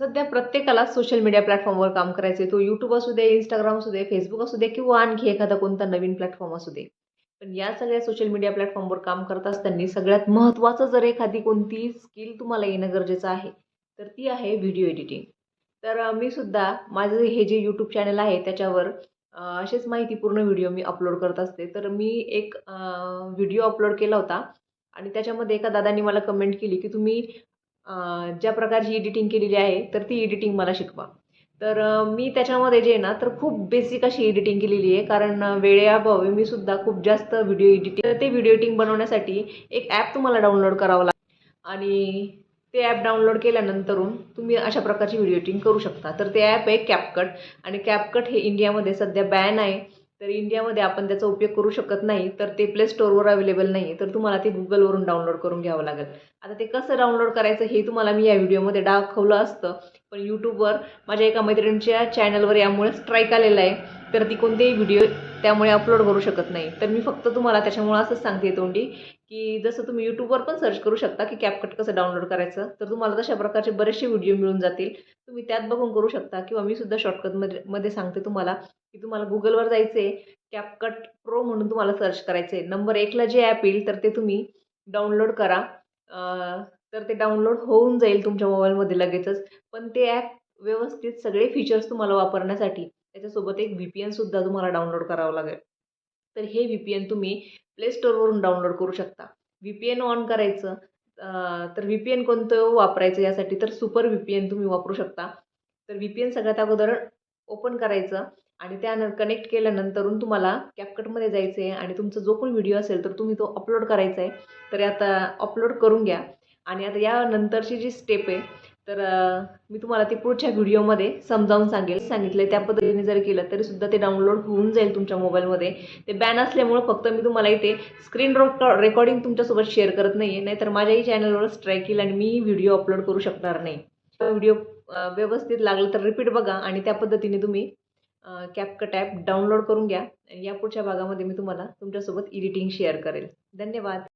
सध्या प्रत्येकाला social media प्लॅटफॉर्मवर काम करायचं आहे तो यूट्यूब असू दे इंस्टाग्राम असू दे फेसबुक असू दे किंवा आणखी एखादा कोणता नवीन प्लॅटफॉर्म असू दे. पण या सगळ्या सोशल मीडिया प्लॅटफॉर्मवर काम करत असताना सगळ्यात महत्त्वाचं जर एखादी कोणती स्किल तुम्हाला येणं गरजेचं आहे तर ती आहे व्हिडिओ एडिटिंग तर मी सुद्धा माझं हे जे यूट्यूब चॅनल आहे त्याच्यावर असेच माहितीपूर्ण व्हिडिओ मी अपलोड करत असते. तर मी एक व्हिडिओ अपलोड केला होता आणि त्याच्यामध्ये एका दादांनी मला कमेंट केली की तुम्ही ज्या प्रकारची एडिटिंग केलेली आहे तर ती एडिटिंग मला शिकवा. तर मी त्याच्यामध्ये जे आहे ना तर खूप बेसिक अशी एडिटिंग केलेली आहे. कारण वेळेअभावी मी सुद्धा खूप जास्त व्हिडिओ एडिटिंग ते व्हिडिओ एडिटिंग बनवण्यासाठी एक ॲप तुम्हाला डाउनलोड करावं लागतं आणि ते ॲप डाउनलोड केल्यानंतरून तुम्ही अशा प्रकारची व्हिडिओ एडिटिंग करू शकता. तर ते ॲप आहे कॅपकट आणि कॅपकट हे इंडियामध्ये सध्या बॅन आहे. तर इंडियामध्ये आपण त्याचा उपयोग करू शकत नाही तर ते प्ले स्टोअरवर अवेलेबल नाही तर तुम्हाला ते गुगलवरून डाउनलोड करून घ्यावं लागेल. आता ते कसं डाउनलोड करायचं हे तुम्हाला मी या व्हिडिओमध्ये दाखवलं असतं. पण यूट्यूबवर माझ्या एका मैत्रिणीच्या चॅनलवर यामुळे स्ट्राईक आलेला आहे. तर ती कोणतेही व्हिडिओ त्यामुळे अपलोड करू शकत नाही. तर मी फक्त तुम्हाला त्याच्यामुळे असंच सांगते तोंडी की जसं तुम्ही यूट्यूबवर पण सर्च करू शकता की कॅपकट कसं डाउनलोड करायचं तर तुम्हाला तशा प्रकारचे बरेचसे व्हिडिओ मिळून जातील. तुम्ही त्यात बघून करू शकता किंवा मी सुद्धा शॉर्टकटमध्ये मध्ये सांगते तुम्हाला की तुम्हाला गुगलवर जायचं आहे कॅपकट प्रो म्हणून तुम्हाला सर्च करायचं आहे नंबर एकला जे ॲप येईल तर ते तुम्ही डाउनलोड करा. तर ते डाउनलोड होऊन जाईल तुमच्या मोबाईलमध्ये लगेचच. पण ते ॲप व्यवस्थित सगळे फीचर्स तुम्हाला वापरण्यासाठी त्याच्यासोबत एक व्ही पी एनसुद्धा तुम्हाला डाउनलोड करावं लागेल. तर हे व्ही पी एन तुम्ही प्ले स्टोअरवरून डाउनलोड करू शकता. व्ही पी एन ऑन करायचं तर व्ही पी एन कोणतं वापरायचं यासाठी तर सुपर व्ही पी एन तुम्ही वापरू शकता. तर व्ही पी एन सगळ्यात अगोदर ओपन करायचं आणि त्यानंतर कनेक्ट केल्यानंतरून तुम्हाला कॅपकटमध्ये जायचं आहे आणि तुमचा जो पण व्हिडिओ असेल तर तुम्ही तो अपलोड करायचा आहे तर आता अपलोड करून घ्या. आणि आता यानंतरची जी स्टेप आहे तर मी तुम्हाला ते पुढच्या व्हिडिओमध्ये समजावून सांगेल. सांगितलं त्या पद्धतीने जर केलं तरी सुद्धा ते डाउनलोड होऊन जाईल तुमच्या मोबाईलमध्ये. ते बॅन असल्यामुळं फक्त मी तुम्हाला इथे स्क्रीन रेकॉर्डिंग तुमच्यासोबत शेअर करत नाही आहे नाहीतर माझ्याही चॅनलवर स्ट्राईक येईल आणि मी व्हिडिओ अपलोड करू शकणार नाही. व्हिडिओ व्यवस्थित लागलं तर रिपीट बघा आणि त्या पद्धतीने तुम्ही कॅपकट ॲप डाउनलोड करून घ्या. आणि या पुढच्या भागामध्ये मी तुम्हाला तुमच्यासोबत एडिटिंग शेअर करेल. धन्यवाद.